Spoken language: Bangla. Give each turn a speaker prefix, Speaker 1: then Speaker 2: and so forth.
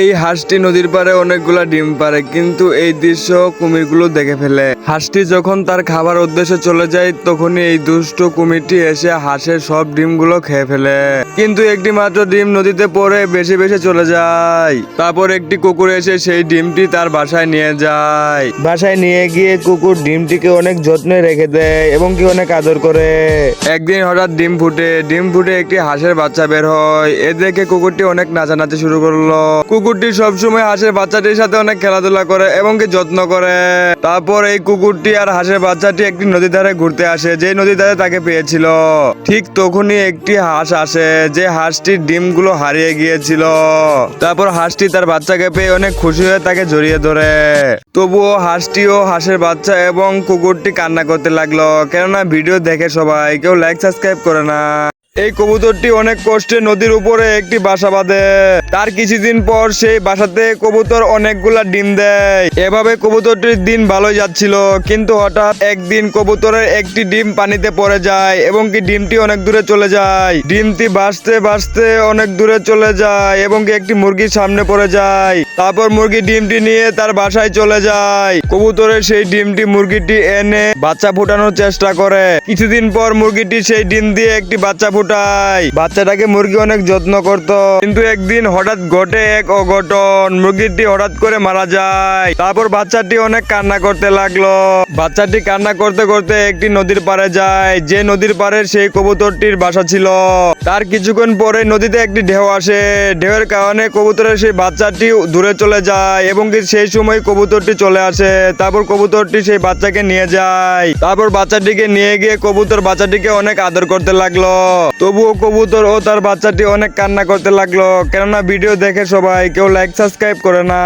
Speaker 1: এই হাঁসটি নদীর পাড়ে অনেকগুলা ডিম পারে কিন্তু এই দৃশ্য কুমিরগুলো দেখে ফেলে। হাঁসটি যখন তার খাবার উদ্দেশ্যে চলে যায়, তখনই এই দুষ্ট কুমিরটি এসে হাঁসের সব ডিমগুলো খেয়ে ফেলে। কিন্তু একটি মাত্র ডিম নদীতে পড়ে বেশি বেশি চলে যায়। তারপর একটি কুকুর এসে সেই ডিমটি তার বাসায় নিয়ে যায়। বাসায় নিয়ে গিয়ে কুকুর ডিমটিকে অনেক যত্নে রেখে দেয় এবং কি অনেক আদর করে। একদিন হঠাৎ ডিম ফুটে ডিম ফুটে একটি হাঁসের বাচ্চা বের হয়। এ দেখে কুকুরটি অনেক নাচানাচি শুরু করল। কুকুরটি সবসময় হাঁসের বাচ্চাটির সাথে অনেক খেলাধুলা করে এবং কি যত্ন করে। তারপর এই কুকুরটি আর হাঁসের বাচ্চাটি একটি নদীর ধারে ঘুরতে আসে যে নদীর ধারে তাকে পেয়েছিল। ঠিক তখনই একটি হাঁস আসে, যে হাঁসটির ডিমগুলো হারিয়ে গিয়েছিল। তারপর হাঁসটি তার বাচ্চাকে পেয়ে অনেক খুশি হয়ে তাকে জড়িয়ে ধরে। তবুও হাঁসটিও হাঁসের বাচ্চা এবং কুকুরটি কান্না করতে লাগল। কেননা ভিডিও দেখে সবাই, কেউ লাইক সাবস্ক্রাইব করে না। এই কবুতরটি অনেক কষ্টে নদীর উপরে একটি বাসা বাঁধে। তার কিছুদিন পর সেই বাসাতে কবুতর অনেকগুলা ডিম দেয়। এভাবে কবুতরটির দিন ভালোই যাচ্ছিল, কিন্তু হঠাৎ একদিন কবুতরের একটি ডিম পানিতে পড়ে যায় এবং কি ডিমটি অনেক দূরে চলে যায়। ডিমটি ভাসতে ভাসতে অনেক দূরে চলে যায় এবং কি একটি মুরগির সামনে পড়ে যায়। তারপর মুরগি ডিমটি নিয়ে তার বাসায় চলে যায়। কবুতরের সেই ডিমটি মুরগিটি এনে বাচ্চা ফোটানোর চেষ্টা করে। কিছুদিন পর মুরগিটি সেই ডিম দিয়ে একটি বাচ্চা ফুটায় বাচ্চাটাকে মুরগি অনেক যত্ন করত। কিন্তু একদিন হঠাৎ ঘটে এক অঘটন। মুরগিটি হঠাৎ করে মারা যায়। তারপর বাচ্চাটি অনেক কান্না করতে লাগল। বাচ্চাটি কান্না করতে করতে একটি নদীর পাড়ে যায়। যে নদীর পাড়ে সেই কবুতরটির বাসা ছিল। তার কিছুক্ষণ পরে নদীতে একটি ঢেউ আসে। ঢেউয়ের কারণে কবুতরের সেই বাচ্চাটি দূরে চলে যায় এবং সেই সময় কবুতরটি চলে আসে। তারপর কবুতরটি সেই বাচ্চাকে নিয়ে যায়। তারপর বাচ্চাটিকে নিয়ে গিয়ে কবুতর বাচ্চাটিকে অনেক আদর করতে লাগল। তবুও কবুতর ও তার বাচ্চাটি অনেক কান্না করতে লাগল। কেননা ভিডিও দেখে সবাই কেউ লাইক সাবস্ক্রাইব করে না।